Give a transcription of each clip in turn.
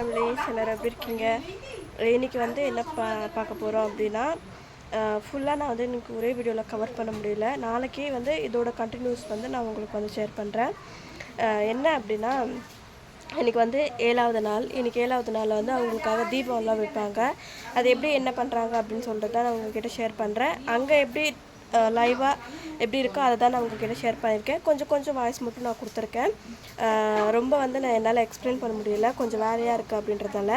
Family சிலர் எப்படி இருக்கீங்க இன்னைக்கு வந்து என்ன பா பார்க்க போகிறோம் அப்படின்னா ஃபுல்லாக நான் வந்து எனக்கு ஒரே வீடியோவில் கவர் பண்ண முடியல. நாளைக்கே வந்து இதோட கண்டினியூஸ் வந்து நான் உங்களுக்கு வந்து ஷேர் பண்ணுறேன் என்ன அப்படின்னா இன்றைக்கி வந்து ஏழாவது நாள். இன்றைக்கி ஏழாவது நாளில் வந்து அவங்களுக்காக தீபம்லாம் வைப்பாங்க. அது எப்படி என்ன பண்ணுறாங்க அப்படின்னு சொல்லிட்டு தான் நான் உங்ககிட்ட ஷேர் பண்ணுறேன் அங்கே எப்படி லைவாக எப்படி இருக்கோ அதை தான் நான் உங்ககிட்ட ஷேர் பண்ணியிருக்கேன். கொஞ்சம் கொஞ்சம் வாய்ஸ் மட்டும் நான் கொடுத்துருக்கேன். ரொம்ப வந்து நான் என்னால் எக்ஸ்பிளைன் பண்ண முடியல. கொஞ்சம் வேலையாக இருக்குது அப்படின்றதால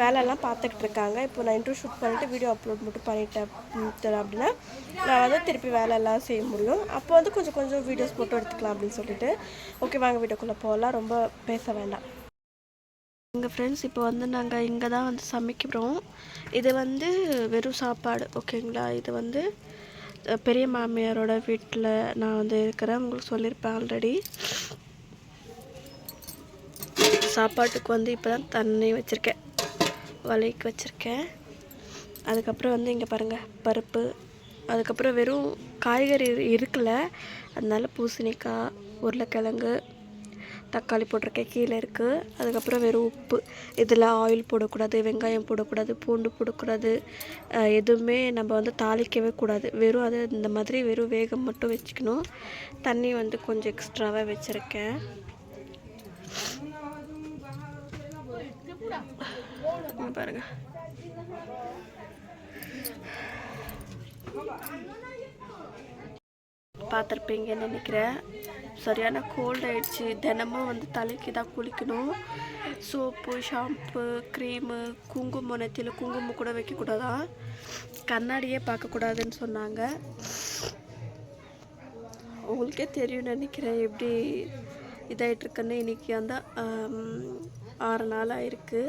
வேலையெல்லாம் பார்த்துக்கிட்டு இருக்காங்க. இப்போ நான் இன்ட்ரோ ஷூட் பண்ணிவிட்டு வீடியோ அப்லோட் மட்டும் பண்ணிட்டேன் அப்படின்னா நான் வந்து திருப்பி வேலையெல்லாம் செய்ய முடியும். அப்போ வந்து கொஞ்சம் கொஞ்சம் வீடியோஸ் மட்டும் எடுத்துக்கலாம் அப்படின்னு சொல்லிட்டு. ஓகே வாங்க வீடியோக்குள்ளே போகலாம். ரொம்ப பேச வேண்டாம். எங்கள் ஃப்ரெண்ட்ஸ் இப்போ வந்து நாங்கள் இங்கே தான் வந்து சமைக்கிறோம். இது வந்து வெறும் சாப்பாடு ஓகேங்களா இது வந்து பெரிய மாமியாரோட வீட்டில் நான் வந்து இருக்கிறேன். உங்களுக்கு சொல்லியிருப்பேன் ஆல்ரெடி சாப்பாட்டுக்கு வந்து இப்போ தான் தண்ணி வச்சுருக்கேன். வலைக்கு வச்சுருக்கேன். அதுக்கப்புறம் வந்து இங்கே பாருங்கள் பருப்பு. அதுக்கப்புறம் வெறும் காய்கறி இரு- இருக்குல்ல அதனால பூசணிக்காய் உருளைக்கிழங்கு தக்காளி போட்டிருக்கேன் கீழே இருக்குது அதுக்கப்புறம் வெறும் உப்பு. இதில் ஆயில் போடக்கூடாது வெங்காயம் போடக்கூடாது பூண்டு போடக்கூடாது. எதுவுமே நம்ம வந்து தாளிக்கவே கூடாது. வெறும் அது இந்த மாதிரி வெறும் வேகம் மட்டும் வச்சுக்கணும். தண்ணி வந்து கொஞ்சம் எக்ஸ்ட்ராவாக வச்சுருக்கேன். பாருங்கள் பாருங்க. பார்த்துருப்பீங்கன்னு நினைக்கிறேன். சரியான கோல்ட் ஆகிடுச்சு தினமும் வந்து தலைக்கு தான் குளிக்கணும். சோப்பு ஷாம்பு க்ரீமு குங்குமம் நெத்தியில் குங்குமம் கூட வைக்கக்கூடாதான் கண்ணாடியே பார்க்கக்கூடாதுன்னு சொன்னாங்க. உங்களுக்கே தெரியும்னு நினைக்கிறேன் எப்படி இதாகிட்ருக்குன்னு இன்றைக்கி வந்து ஆறு நாள் ஆயிருக்கு.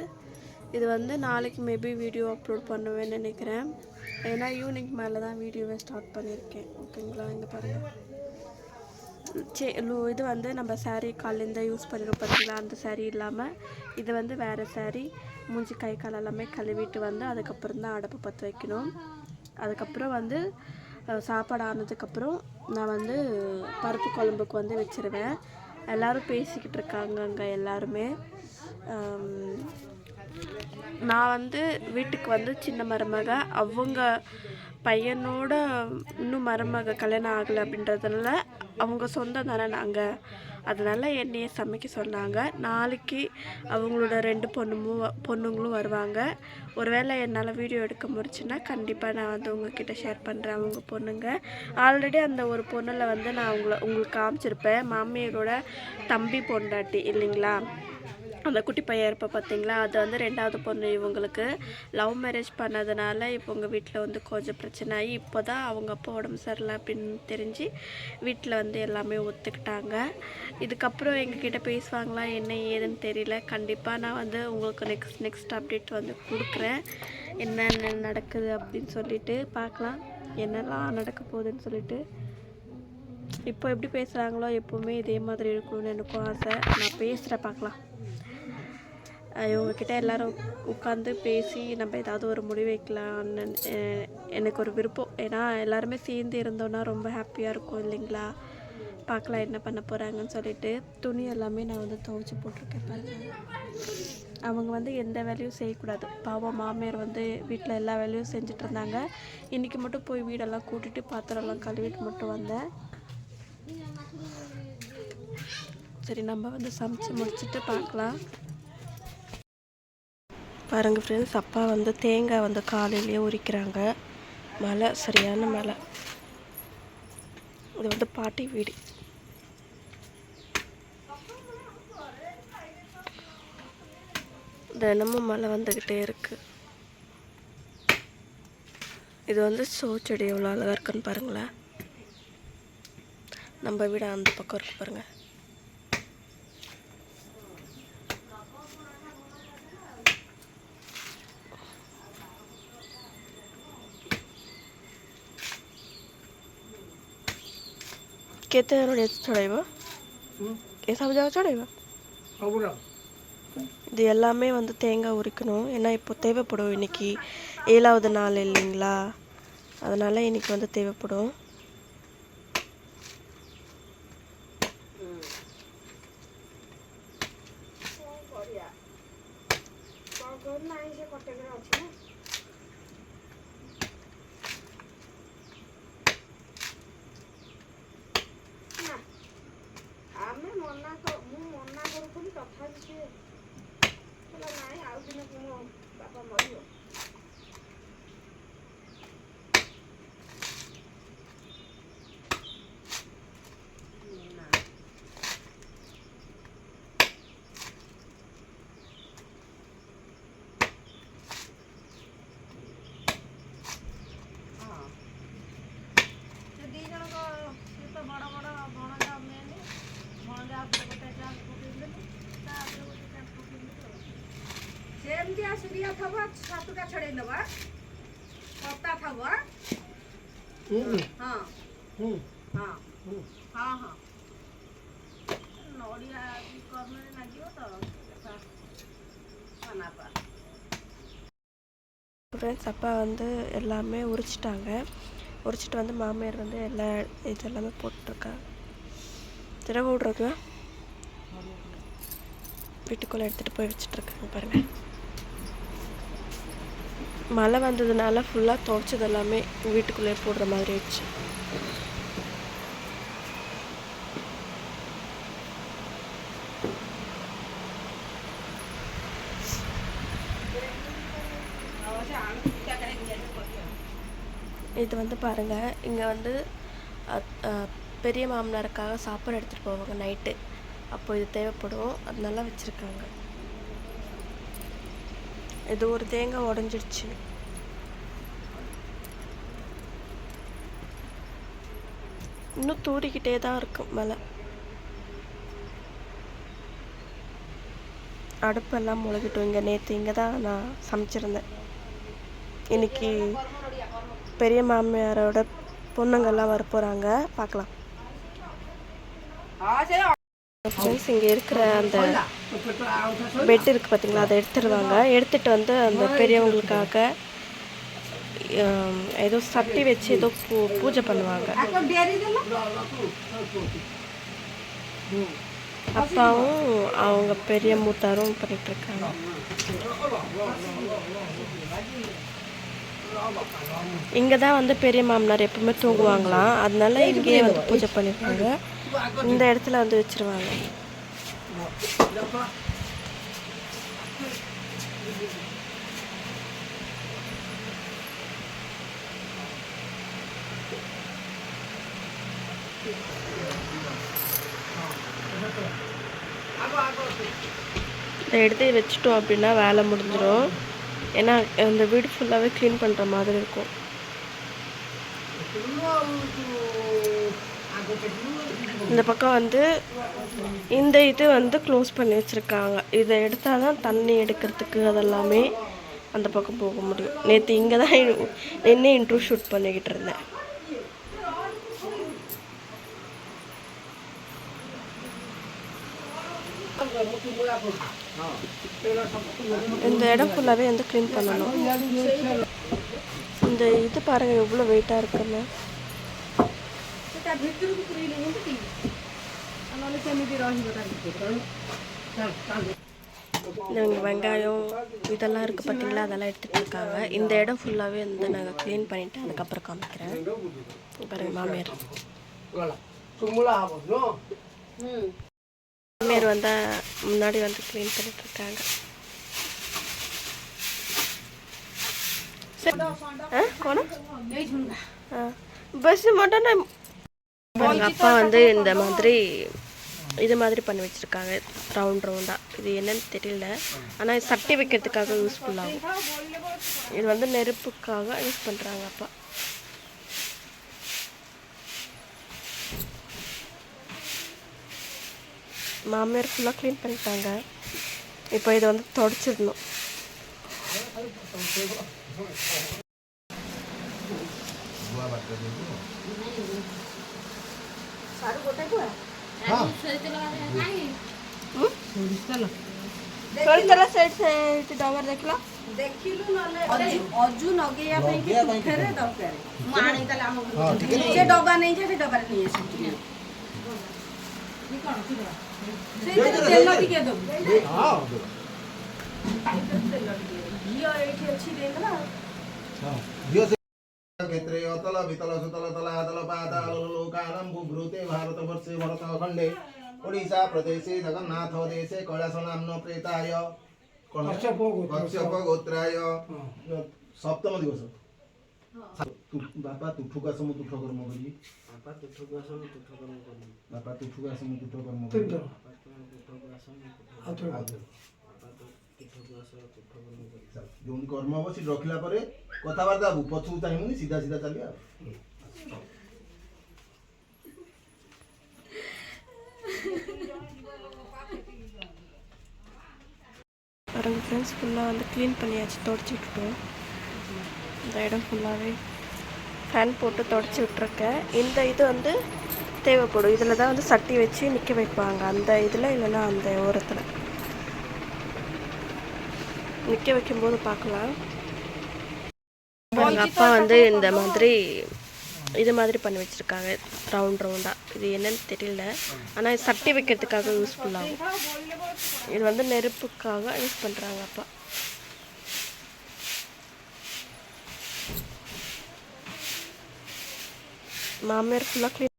இது வந்து நாளைக்கு மேபி வீடியோ அப்லோட் பண்ணுவேன்னு நினைக்கிறேன். ஏன்னா ஈவினிங் மேலே தான் வீடியோவை ஸ்டார்ட் பண்ணியிருக்கேன். ஓகேங்களா? இங்கே பாருங்கள் சே இது வந்து நம்ம சாரீ காலேருந்து யூஸ் பண்ணிடும் பார்த்தீங்களா? அந்த சாரீ இல்லாமல் இது வந்து வேறு சாரீ மூஞ்சி கை கால் எல்லாமே கழுவிட்டு வந்து அதுக்கப்புறம் தான் அடுப்பு பற்ற வைக்கணும். அதுக்கப்புறம் வந்து சாப்பாடு ஆனதுக்கப்புறம் நான் வந்து பருப்பு குழம்புக்கு வந்து வச்சுருவேன். எல்லாரும் பேசிக்கிட்டு இருக்காங்க அங்கே எல்லாருமே நான் வந்து வீட்டுக்கு வந்து சின்ன மருமக. அவங்க பையனோட இன்னும் மருமக கல்யாணம் ஆகலை அப்படின்றதுனால அவங்க சொந்தம் தானே நாங்கள் அதனால் என்னையே சமைக்க சொன்னாங்க. நாளைக்கு அவங்களோட ரெண்டு பொண்ணுமும் பொண்ணுங்களும் வருவாங்க. ஒருவேளை என்னால் வீடியோ எடுக்க முடிச்சுன்னா கண்டிப்பாக நான் வந்து உங்ககிட்ட ஷேர் பண்ணுறேன் அவங்க பொண்ணுங்க. ஆல்ரெடி அந்த ஒரு பொண்ணில் வந்து நான் உங்களை உங்களுக்கு காமிச்சிருப்பேன். மாமியாரோட தம்பி பொண்டாட்டி இல்லைங்களா? அந்த குட்டி பையன் இருப்ப பார்த்தீங்களா அது வந்து ரெண்டாவது பொண்ணு இவங்களுக்கு. லவ் மேரேஜ் பண்ணதுனால இப்போ உங்கள் வீட்டில் வந்து கொஞ்சம் பிரச்சனை ஆகி இப்போ தான் அவங்க அப்பா உடம்பு சரியில்லை அப்படின்னு தெரிஞ்சு வீட்டில் வந்து எல்லாமே ஒத்துக்கிட்டாங்க. இதுக்கப்புறம் எங்ககிட்ட பேசுவாங்களா என்ன ஏதுன்னு தெரியல. கண்டிப்பாக நான் வந்து உங்களுக்கு நெக்ஸ்ட் நெக்ஸ்ட் அப்டேட் வந்து கொடுக்குறேன். என்னென்ன நடக்குது அப்படின்னு சொல்லிட்டு பார்க்கலாம். என்னெல்லாம் நடக்க போகுதுன்னு சொல்லிட்டு. இப்போ எப்படி பேசுகிறாங்களோ எப்போவுமே இதே மாதிரி இருக்கணும்னு எனக்கும் ஆசை. நான் பேசுகிறேன் பார்க்கலாம். இவங்கக்கிட்ட எல்லாரும் உட்காந்து பேசி நம்ம ஏதாவது ஒரு முடிவு வைக்கலாம்னு எனக்கு ஒரு விருப்பம். ஏன்னா எல்லாருமே சேர்ந்து இருந்தோன்னா ரொம்ப ஹாப்பியாக இருக்கும் இல்லைங்களா? பார்க்கலாம் என்ன பண்ண போகிறாங்கன்னு சொல்லிட்டு துணி எல்லாமே நான் வந்து துவைச்சி போட்டிருக்கேன் பாருங்கள் அவங்க வந்து எந்த வேலையும் செய்யக்கூடாது. பாவம் மாமியார் வந்து வீட்டில் எல்லா வேலையும் செஞ்சுட்டு இருந்தாங்க இன்றைக்கி மட்டும் போய் வீடெல்லாம் கூட்டிட்டு பாத்திரம்லாம் கழுவிட்டு மட்டும் வந்தேன். சரி நம்ம வந்து சமைச்சு முடிச்சுட்டு பார்க்கலாம். பாருங்கள் ஃப்ரெண்ட்ஸ் அப்பா வந்து தேங்காய் வந்து காலையிலேயே உரிக்கிறாங்க. மழை சரியான மழை. இது வந்து பாட்டி வீடு. தினமும் மழை வந்துக்கிட்டே இருக்குது இது வந்து சோ செடி எவ்வளோ அழகாக இருக்குன்னு பாருங்களேன். நம்ம வீடு அந்த பக்கம் இருக்கு பாருங்கள் કેતેનો ને ચડાવ્યો ஏசாவு சடைவா அவ்வளோ இது எல்லாமே வந்து தேங்காய் உரிக்கணும் ஏன்னா இப்போ தேவைப்படும் இன்னைக்கு ஏழாவது நாள் இல்லைங்களா அதனால் இன்றைக்கி வந்து தேவைப்படும் ଆଉ ସେମିତି ଆସିରିଆ ଥବ ସାତଟା ଛଡ଼େଇ ନେବା କତା ଥବ ହଁ ହଁ ହଁ ହଁ ନଡ଼ିଆ ବି କର୍ମରେ ଲାଗିବ ତ ସନାପା ஃப்ரெண்ட்ஸ் அப்பா வந்து எல்லாமே உரிச்சிட்டாங்க உரிச்சிட்டு வந்து மாமியார் வந்து எல்லா இது எல்லாமே போட்டிருக்காங்க திரவ விட்றது வீட்டுக்குள்ளே எடுத்துகிட்டு போய் வச்சிட்ருக்காங்க பாருங்கள் மழை வந்ததுனால ஃபுல்லாக துவைச்சது எல்லாமே வீட்டுக்குள்ளே போடுற மாதிரி ஆயிடுச்சு. இது வந்து பாருங்கள் இங்கே வந்து பெரிய மாமனாருக்காக சாப்பாடு எடுத்துகிட்டு போவாங்க நைட்டு அப்போ இது தேவைப்படும். அதனால வச்சுருக்காங்க. இது ஒரு தேங்காய் உடஞ்சிடுச்சு இன்னும் தூறிக்கிட்டே தான் இருக்கும் மழை. அடுப்பெல்லாம் முழுகிட்டோம். இங்கே நேற்று இங்கே தான் நான் சமைச்சிருந்தேன். இன்னைக்கு பெரிய மாமியாரோட பொண்ணுங்கெல்லாம் வர போகிறாங்க பார்க்கலாம் ஃப்ரெண்ட்ஸ் இங்கே இருக்கிற அந்த பெட் இருக்குது பார்த்தீங்களா அதை எடுத்துருவாங்க. எடுத்துகிட்டு வந்து அந்த பெரியவங்களுக்காக ஏதோ சட்டி வச்சு ஏதோ பூ பூஜை பண்ணுவாங்க. அப்பாவும் அவங்க பெரிய மூத்தாரும் பண்ணிட்டு இருக்காங்க இங்கே தான் வந்து பெரிய மாமனார் எப்பவுமே தூங்குவாங்களாம். அதனால இங்கேயே வந்து பூஜை பண்ணிருக்காங்க இந்த இடத்துல வந்து வச்சிருவாங்க. இதை எடுத்து வச்சுட்டோம் அப்படின்னா வேலை முடிஞ்சிடும் ஏன்னா இந்த வீடு ஃபுல்லாகவே க்ளீன் பண்ணுற மாதிரி இருக்கும். இந்த பக்கம் வந்து இந்த இது வந்து க்ளோஸ் பண்ணி வச்சுருக்காங்க. இதை எடுத்தால் தான் தண்ணி எடுக்கிறதுக்கு அதெல்லாமே அந்த பக்கம் போக முடியும். நேற்று இங்கே தான் என்ன இன்ட்ரூ ஷூட் பண்ணிக்கிட்டு இருந்தேன். இந்த இடம் ஃபுல்லாகவே வந்து க்ளீன் பண்ணணும். இந்த இது பாருங்கள் எவ்வளோ வெயிட்டாக இருக்குன்னு. ସେଟା ଭିତରକୁ ପୁରେଇଲେ ଯେମିତି ନହେଲେ ସେମିତି ରହିବ ତା ଭିତରେ இவங்க வெங்காயம் இதெல்லாம் இருக்குது பார்த்தீங்களா அதெல்லாம் எடுத்துகிட்டு இருக்காங்க இந்த இடம் ஃபுல்லாகவே வந்து நாங்கள் க்ளீன் பண்ணிவிட்டு அதுக்கப்புறம் காமிக்கிறேன் இங்க பாருங்க மாமியார் மாமியார் வந்தால் முன்னாடி வந்து க்ளீன் பண்ணிட்டு இருக்காங்க ஆ கோணம் ஆ பஸ் மட்டும் நான் எங்கள் அப்பா வந்து இந்த மாதிரி இது மாதிரி பண்ணி வச்சுருக்காங்க ரவுண்ட் ரவுண்டாக இது என்னன்னு தெரியல. ஆனால் சட்டி வைக்கிறதுக்காக யூஸ்ஃபுல்லாகும் இது வந்து நெருப்புக்காக யூஸ் பண்ணுறாங்க அப்பா. மாமியார் ஃபுல்லாக க்ளீன் பண்ணிட்டாங்க. இப்போ இதை வந்து தொடச்சிடணும். Thank ସେଇଠି ସେଇଠି ଡବାର ଦେଖିଲ ଦେଖିଲୁ ନହେଲେ ଅଜୁ ଅଜୁ ନଗେଇବା ପାଇଁ କି ତୁଠରେ ଦରକାର ମୁଁ ଆଣି ତାହେଲେ ଆମ ଘରକୁ ସେ ଡବା ନେଇଯା ସେ ଡବାରେ ନେଇ ଆସିବି ସେଇଥିରେ ତେଲ ଟିକେ ଦେବୁ ତେଲ ଟିକେ ଘିଅ ଏଇଠି ଅଛି ଦେଇଦେଲା ଝିଅ ସେ କ୍ଷେତ୍ରେ ଅତଲ ବିତଲ ସୁତଲ ତଲାତଲ ପାତାଳ ଲୋକାନାಂ ବୁଭୃତେ ଭାରତ ବର୍ଷେ ଭରତ ଖଣ୍ଡେ ଓଡ଼ିଶା ପ୍ରଦେଶେ ଜଗନ୍ନାଥ ଦେଶେ କୈଳାସ ନାମ୍ନ ପ୍ରେତାୟ କଣ କଶ୍ୟପ ଗୋତ୍ରାୟ ସପ୍ତମ ଦିବସ ତୁ- ବାପା ତୁଠକୁ ଆସ ମୁଁ ତୁଠ କର୍ମ କରିବି ବାପା ତୁଠକୁ ଆସ ମୁଁ ତୁଠ କର୍ମ କରିବି ବାପା ତୁଠକୁ ଆସ ମୁଁ ତୁଠ କର୍ମ କରିବି ବାପା ତୁମେ ତୁଠକୁ ଆସ ମୁଁ ତୁଠ ଆଉ ଥରେ। ବାପା ତୁ ତୁଠକୁ ଆସ ତୁଠ କର୍ମ କରିବି ଚାଲ, ଯୋଉଠି କର୍ମ ହବ ସେଠି ରଖିଲା ପରେ କଥାବାର୍ତ୍ତା ହବୁ ପଛକୁ ଚାହିଁବୁନି ସିଧା ସିଧା ଚାଲିବା ଆଉ பாருங்க ஃப்ரெண்ட்ஸ் ஃபுல்லாக வந்து க்ளீன் பண்ணியாச்சு தொடச்சி விட்டுட்டோம். இந்த இடம் ஃபுல்லாகவே ஃபேன் போட்டு தொடச்சி விட்ருக்கேன் இந்த இது வந்து தேவைப்படும். இதில் தான் வந்து சட்டி வச்சு நிற்க வைப்பாங்க. அந்த இதில் இல்லைன்னா அந்த ஓரத்தில். நிற்க வைக்கும்போது பார்க்கலாம். எங்கள் அப்பா வந்து இந்த மாதிரி இது மாதிரி பண்ணி வச்சுருக்காங்க ரவுண்ட் ரவுண்டாக இது என்னன்னு தெரியல ஆனால் இது சட்டி வைக்கிறதுக்காக யூஸ்ஃபுல்லாகும் இது வந்து நெருப்புக்காக யூஸ் பண்ணுறாங்க அப்பா மாமியார் ஃபுல்லாக க்ளீன்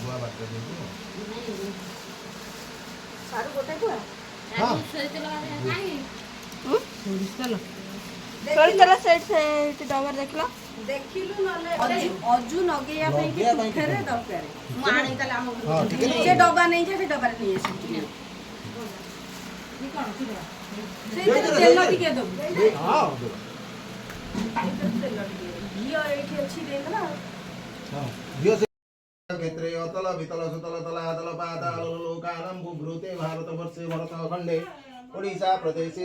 ଧୂଆ ବାଟରେ ଦେଇବୁ ସାରୁ ଗୋଟେ କୁଆ ହଁ ସରିଥିଲା ସେଇଠି ସେଇଠି ଡବାର ଦେଖିଲ ଦେଖିଲୁ ନହେଲେ ଅଜୁ ଅଜୁ ନଗେଇବା ପାଇଁ କି ନଗେଇବା ପାଇଁ ତୁଠରେ କି? ଦରକାର ମୁଁ ଆଣି ତାହେଲେ ଆମ ହଁ, ଟିକେ ଘରକୁ। ସେ ଡବା ନେଇଯା ସେ ଡବାରେ ନେଇ ଆସିବି ସେଇଥିରେ ତେଲ ଟିକେ ଦବୁ ହଁ ତେଲ ଟିକେ ଘିଅ ଏଇଠି ଅଛି ଦେଇଦେଲା ହଁ ଝିଅ ସେ କ୍ଷେତ୍ରେ ଅତଲ ବିତଲ ସୁତଲ ତଲାତଲ ପାତାଳ ଲୋକାନାಂ ବୁଭୃତେ ଭାରତ ବର୍ଷେ ଭରତ ଖଣ୍ଡେ ଓଡ଼ିଶା ପ୍ରଦେଶେ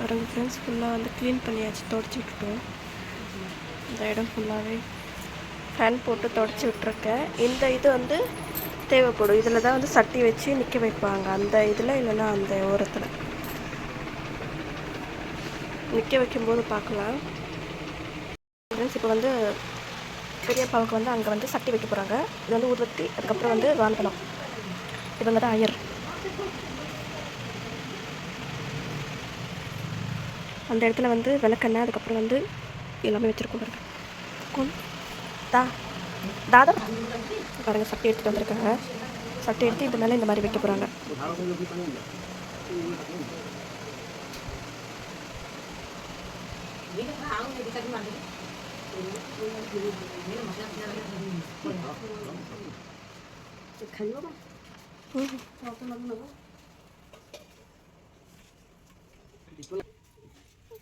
பாருங்க ஃப்ரெண்ட்ஸ் ஃபுல்லாக வந்து க்ளீன் பண்ணியாச்சு தொடச்சி விட்டுட்டோம் இந்த இடம் ஃபுல்லாகவே ஃபேன் போட்டு தொடச்சி விட்ருக்கேன் இந்த இது வந்து தேவைப்படும். இதில் தான் வந்து சட்டி வச்சு நிற்க வைப்பாங்க. அந்த இதில் இல்லைன்னா அந்த ஓரத்தில். நிற்க வைக்கும்போது பார்க்கலாம். ஃப்ரெண்ட்ஸ் இப்போ வந்து பெரியப்பாவுக்கு வந்து அங்கே வந்து சட்டி வைக்க போகிறாங்க இது வந்து ஊதுவத்தி அதுக்கப்புறம் வந்து வாழ்ந்தலாம் இவங்க தான் ஐயர். அந்த இடத்துல வந்து விளக்கெண்ணெய் அதுக்கப்புறம் வந்து எல்லாமே வச்சுருக்கோம் பாருங்க. கொன் தா தாதா. பாருங்க சட்டி எடுத்துகிட்டு வந்திருக்காங்க. சட்டி எடுத்து இது மேலே இந்த மாதிரி வைக்க போகிறாங்க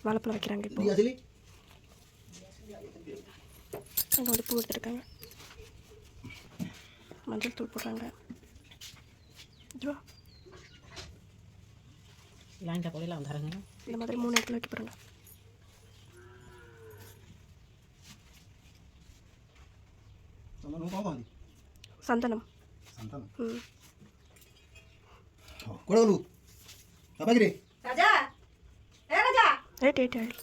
malah perakiran gitu. Iya sini. Enggak boleh pulut dari dua lain gak boleh lah ntar ini lima lagi pernah sama lu kau mandi santan hmm. oh kurang lu. Apa gini? Kajar! Right right right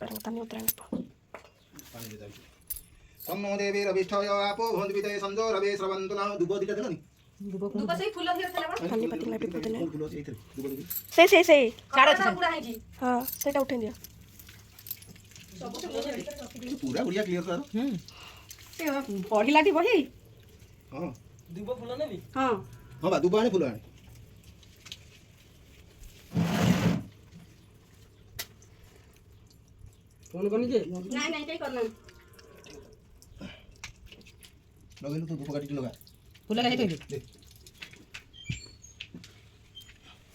పర్వతాన్ని ఉత్తరాన్ని সম্মদেবী রবিষ্ঠয় আপো ভন্দিতে সঞ্জো রবে শ্রবন্তনা দুবো দিটা দেননি দুবো কোন দুবো সেই ফুল দিয়ে তেলাবা খালি পাতি লাপি কোতে না ফুল সেই তেল দুবো দিবি সেই সেই সেই চার আছে পুরা হই জি হ্যাঁ সেটা উঠে দিও সব পুরা উড়িয়া ক্লিয়ার স্যার হুম সে পড়িলাটি বহি হ্যাঁ দুবো ফুল নেবি হ্যাঁ হ্যাঁ বা দুবো আনি ফুল আনি ফোন করনি কি না না এটাই করনা লগাইলো তো ধূপ কাটি লগা ফুল লাগা হেতই দে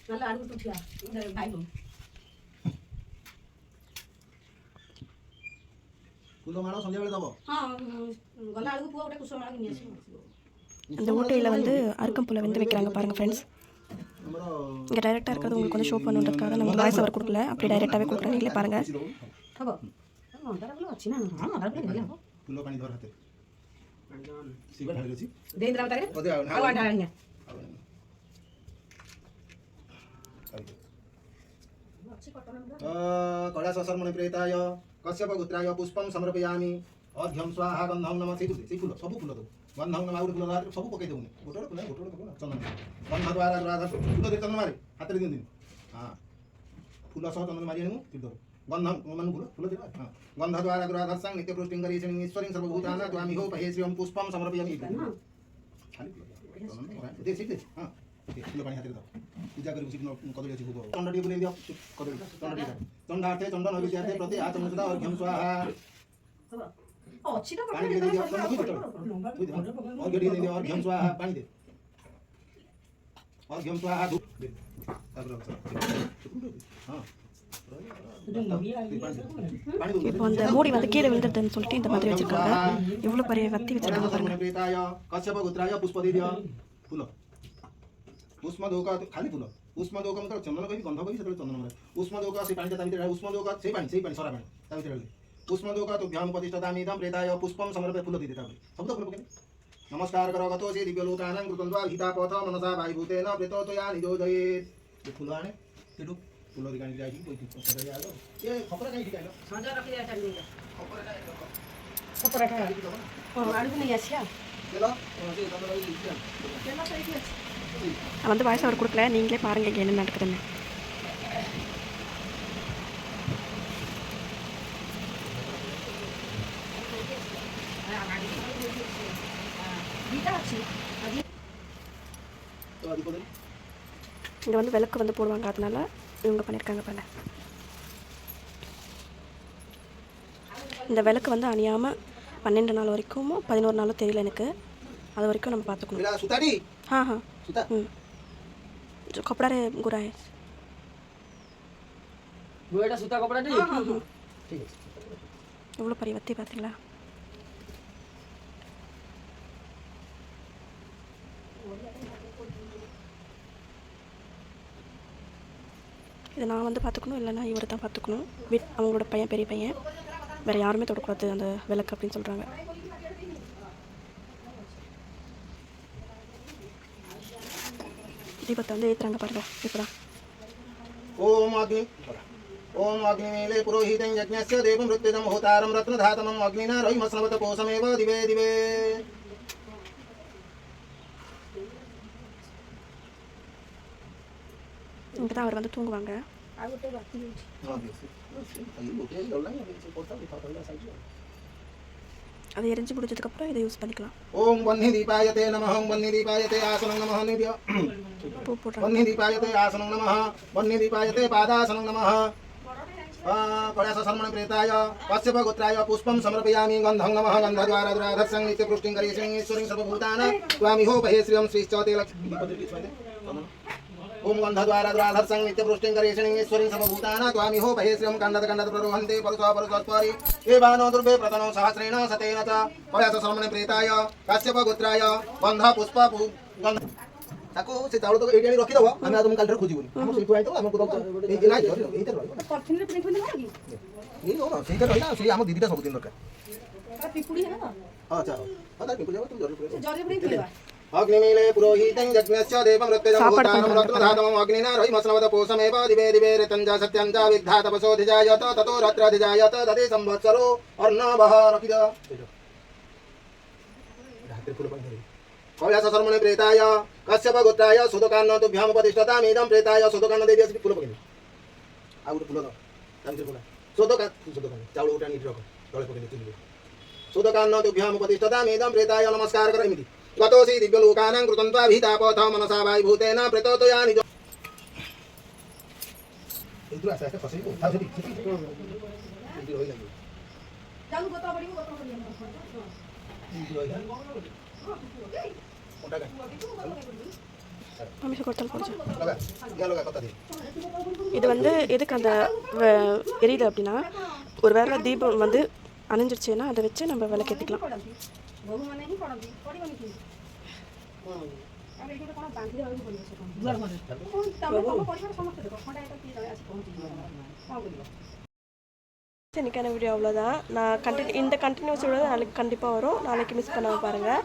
চলো আর একটু উঠিয়া ইদার দেব হ্যাঁ গলা আলু পুয়া ওটা কুসো মাড়ো নিয়ে আসি இந்த ஓட்டையில் வந்து அருக்கம்புல வந்து வைக்கிறாங்க பாருங்க ஃப்ரெண்ட்ஸ் இங்கே டைரெக்டாக இருக்கிறது உங்களுக்கு வந்து ஷோ பண்ணுன்றதுக்காக நம்ம வாய்ஸ் அவர் கொடுக்கல. அப்படி டைரெக்டாகவே கொடுக்குறேன். நீங்களே பாருங்கள் ହବ ମନ୍ଦାର ଫୁଲ ଅଛି ନା ହଁ ମନ୍ଦାର ଫୁଲ ଦେଲେ ହବ ଫୁଲ ପାଣି ଧର ହାତରେ ସେ ଢାଳି ଅଛି ଦେଇଦେଲା ତାରେ ଅଧେ ଆଉ ଆଉ ଆଟା ଆଣିଆ କୈଳାସ ଶର୍ମଣି ପ୍ରେତାୟ କଶ୍ୟପ ଗୋତ୍ରାୟ ପୁଷ୍ପମ୍ ସମର୍ପୟାମି ଅଧ୍ୟମ ସ୍ୱାହା ଗନ୍ଧମ୍ ନମ ସେଇ ସେଇ ଫୁଲ ସବୁ ଫୁଲ ଦେବୁ ଗନ୍ଧମ୍ ନମ ଆଉ ଗୋଟେ ଫୁଲ ହାତରେ ସବୁ ପକେଇ ଦେବୁନି ଗୋଟେ ଗୋଟେ ଫୁଲ ଗୋଟେ ଗୋଟେ ଫୁଲ ଚନ୍ଦନ ଗନ୍ଧ ଦ୍ୱାରା ଦ୍ୱାରା ଫୁଲ ଦେଇ ଚନ୍ଦନ ମାରେ ହାତରେ ଦିଅନ୍ତିନି ହଁ ଫୁଲ ସହ ଚନ୍ଦନ ମାରି ଆଣିବୁ ତିରି ଦେବୁ गन्धम मन गुरु फुल देवा हां गन्धद्वारा दुराधर संग नित्य पुष्टिं करी श्री ईश्वरीं सर्वभूताना त्वामि हो पहे श्रीम पुष्पम समर्पयामि खाली दे सीधे हां ফুলে পানি হাতে দাও। পূজা করে বুঝিব কদলি আছে ভোগ চন্ডটি বলে দিও কদলি চন্ডটি চন্ডার্থে চন্ড নৈবেদ্যার্থে প্রতি আচমন সদা অর্ঘ্যম স্বাহা। অছিটা পানি দিয়ে দিও চন্ড বুঝো অর্ঘ্য দিয়ে দিও অর্ঘ্যম স্বাহা পানি দে অর্ঘ্যম স্বাহা ধূপ। তারপরে হ্যাঁ। இப்போ இந்த மூடி வந்து கீழே விழுந்துடுதுன்னு சொல்லிட்டு இந்த மாதிரி வச்சிருக்காங்க எவ்வளோ பெரிய வத்தி வச்சிருக்காங்க பாருங்க ଉଷ୍ମଦୌକା ଖାଲି ଫୁଲ ଉଷ୍ମଦୌକା ମୁଁ ଚନ୍ଦନ କହିବି ଗନ୍ଧ କହିବି ସେତେବେଳେ ଚନ୍ଦନ ମରେ ଉଷ୍ମଦୌକା ସେ ପାଣିଟା ତା ଭିତରେ ଉଷ୍ମଦୌକା ସେଇ ପାଣି ସେଇ ପାଣି ସରା ପାଣି ତା ଭିତରେ ଉଷ୍ମଦୌକା ତୁ ଭ୍ୟାମ ପ୍ରତିଷ୍ଠା ଦାମୀ ଦାମ ପ୍ରେତାୟ ପୁଷ୍ପମ ସମର୍ପେ ଫୁଲ ଦେଇଦେ ତାପରେ ସବୁ ତ ଫୁଲ ପକେଇଲେ ନମସ୍କାର କର ଗତ ସେ ଦିବ୍ୟ ଲୋକାନାଂ କୃତନ୍ଦ୍ୱା ହିତା ପଥ ମନସା ଭାଇ ଭୂତେନ ପ୍ରେତ ତୋୟା ନିଜ ଜୟେ ଫୁଲ ଆଣେ ସେଠୁ फुलं ठिकाणी द्यायची पैसे आलो ते खपरा काही நான் வந்து வாய்ஸ் அவர் கொடுக்கல நீங்களே பாருங்கள் என்ன நடக்குதுன்னு இங்கே வந்து விளக்கு வந்து போடுவாங்க அதனால இவங்க பண்ணியிருக்காங்க பாருங்கள் இந்த விளக்கு வந்து அணியாமல் பன்னெண்டு நாள் வரைக்கும் பதினோரு நாளும் தெரியல எனக்கு. அது வரைக்கும் நம்ம பார்த்துக்கணும். ஆ ஹா ம். कपड़ा रे गोरा இவ்வளோ பெரிய வத்தி பார்த்தீங்களா? இதை நான் வந்து பார்த்துக்கணும் இல்லைனா இவர் தான் பார்த்துக்கணும். வீட் அவங்களோட பையன் பெரிய பையன். வேறு யாருமே தொடக்கூடாது அந்த விளக்கு அப்படின்னு சொல்கிறாங்க தீபத்தை வந்து ஏற்றுறாங்க பாருங்க இப்போ ஓம் அக்னி ஓம் அக்னிமேலே புரோஹிதம் யஜ்ஞஸ்ய தேவம் ருத்விதம் ஹோதாரம் ரத்னதாதமம் அக்னினா ரவிமஸ்னவத கோசமேவ திவே திவே. दिवे இங்கே தான் அவர் வந்து தூங்குவாங்க அது எரிஞ்சு முடிச்சதுக்கப்புறம் இதை யூஸ் பண்ணிக்கலாம் ओम वह्नि दीपायते नमः ओम वह्नि दीपायते आसनं नमः नित्य பூ போடுறாங்க वह्नि दीपायते आसनं नमः वह्नि दीपायते पादासनं नमः कळास शर्मण प्रेताय कश्यप गोत्राय पुष्पं समर्पयामि गन्धं नमः गन्धद्वारा दुराधर्षं नित्य पुष्टिं करिष्यं ईश्वरीं सर्वभूतानां त्वामि हो पहे श्रियं श्रीश्च ते लक्ष्मी ओम गन्धद्वारा दुराधर्षं नित्य पुष्टिं करिष्यं ईश्वरीं सर्वभूतानां त्वामि हो पहे श्रियं कण्डद कण्डद प्ररोहन्ते परुष परुषस्परि एवानो दुर्भे प्रतनो सहस्रेण सतेन च कळास शर्मण प्रेताय कश्यप गोत्राय गन्ध पुष्प पु- गन्ध ତାକୁ ସେ ଚାଉଳ ତକ ଏଇଠି ଆଣି ରଖିଦେବ ଆମେ ଆଉ ତମକୁ କାଲିଠାରୁ ଖୋଜିବୁନି ଆମର ସେଇଠୁ ଆଣିଦେବ ଆମକୁ ଦବ ଏଇ ଏଇ ନାଇଁ ରହିବ ଏଇଥିରେ ରହିବ ପଲିଥିନରେ ପୁଣି ଖୋଲି କି ଏଇ ହଉ ସେଇଟା ରହିଲା ସେଇ ଆମ ଦିଦିଟା ସବୁଦିନ ଦରକାର ପିପୁଡ଼ି ହେଲା ତ ହଁ ଆଚ୍ଛା ହଉ ହଁ ତାର ପିମ୍ପୁଡ଼ି ଯାବ ତୁ ଜରି ପୁରେଇବ ଜରି ପୁଣି ଖୋଲିବା अग्निमीले पुरोहितं यज्ञस्य देवं रत्नजातं रत्नधातमम् अग्निना रहिमस्नवद पोषमेव दिवे दिवे रतञ्च सत्यञ्च विद्धा तपसो धिजायत ततो रत्राधिजायत दधि संवत्सरो अर्णवः रकिद कव्यास सर्वणे प्रेताय कश्यप गोत्राय सुदकान्न तुभ्याम् उपतिष्ठतामिदं प्रेताय सुदकान्न देवी अस्ति पुल पकिनु ଆଉ ଗୋଟେ ଫୁଲ ତାମିତିରେ ଫୁଲ ସୋଦକା ସୋଦକା ଚାଉଳ ଗୋଟେ ଆଣିକି ରଖ ତଳେ ପକେଇଲେ ଚୁଲିରେ ସୋଦକାନ୍ନ ତୁଭ୍ୟାମ୍ ଉପତିଷ୍ଠତାମିଦं ପ୍ରେତାୟ ନମସ୍କାର କର ଏମିତି त्वतोऽसि दिव्यलोकानां कृतं त्वाभितापोऽथ मनसा वायुभूतेन प्रतोतया निज இது வந்து எதுக்கு அந்த எரியுது அப்படின்னா ஒரு வேளை தீபம் வந்து அணைஞ்சிருச்சுன்னா அதை வச்சு நம்ம விளக்கேற்றிக்கலாம் ବୋହୂମାନେ ହିଁ ପଡ଼ନ୍ତି ପଡ଼ିବନି କି ଆରେ ଏଇଠି ଗୋଟେ କ'ଣ ବାନ୍ଧି ଦେବାକୁ ପଡ଼ିବ ସେ କ'ଣ ତମେ ତମ ପରିବାର ସମସ୍ତେ ଦେଖ ଖଣ୍ଡା ଏଇଟା କିଏ ଜଣେ ଆସି ପହଞ୍ଚିଯିବ କ'ଣ କରିବ இன்னைக்கான வீடியோ அவ்வளோதான் நான் கண்டினியூ இந்த கண்டினியூஸ் விட நாளைக்கு கண்டிப்பாக வரும் நாளைக்கு மிஸ் பண்ணாமல் பாருங்கள்